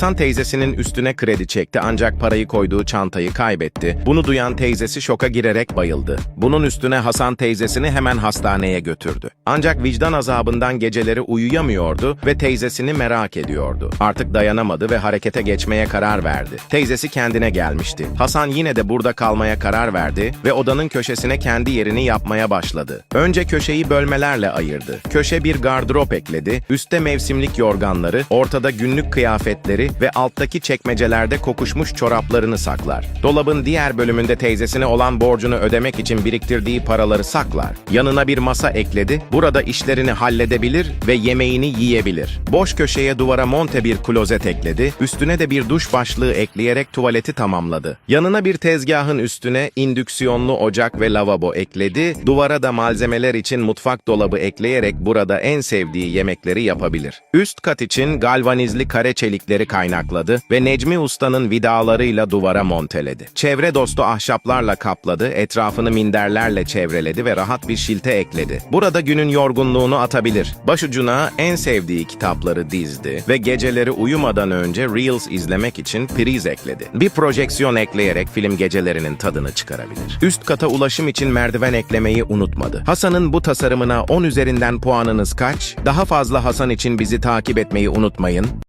Hasan teyzesinin üstüne kredi çekti ancak parayı koyduğu çantayı kaybetti. Bunu duyan teyzesi şoka girerek bayıldı. Bunun üstüne Hasan teyzesini hemen hastaneye götürdü. Ancak vicdan azabından geceleri uyuyamıyordu ve teyzesini merak ediyordu. Artık dayanamadı ve harekete geçmeye karar verdi. Teyzesi kendine gelmişti. Hasan yine de burada kalmaya karar verdi ve odanın köşesine kendi yerini yapmaya başladı. Önce köşeyi bölmelerle ayırdı. Köşe bir gardırop ekledi, üstte mevsimlik yorganları, ortada günlük kıyafetleri ve alttaki çekmecelerde kokuşmuş çoraplarını saklar. Dolabın diğer bölümünde teyzesine olan borcunu ödemek için biriktirdiği paraları saklar. Yanına bir masa ekledi, burada işlerini halledebilir ve yemeğini yiyebilir. Boş köşeye duvara monte bir klozet ekledi, üstüne de bir duş başlığı ekleyerek tuvaleti tamamladı. Yanına bir tezgahın üstüne indüksiyonlu ocak ve lavabo ekledi, duvara da malzemeler için mutfak dolabı ekleyerek burada en sevdiği yemekleri yapabilir. Üst kat için galvanizli kare çelikleri kaynakladı ve Necmi Usta'nın vidalarıyla duvara monteledi. Çevre dostu ahşaplarla kapladı, etrafını minderlerle çevreledi ve rahat bir şilte ekledi. Burada günün yorgunluğunu atabilir. Başucuna en sevdiği kitapları dizdi ve geceleri uyumadan önce Reels izlemek için priz ekledi. Bir projeksiyon ekleyerek film gecelerinin tadını çıkarabilir. Üst kata ulaşım için merdiven eklemeyi unutmadı. Hasan'ın bu tasarımına 10 üzerinden puanınız kaç? Daha fazla Hasan için bizi takip etmeyi unutmayın.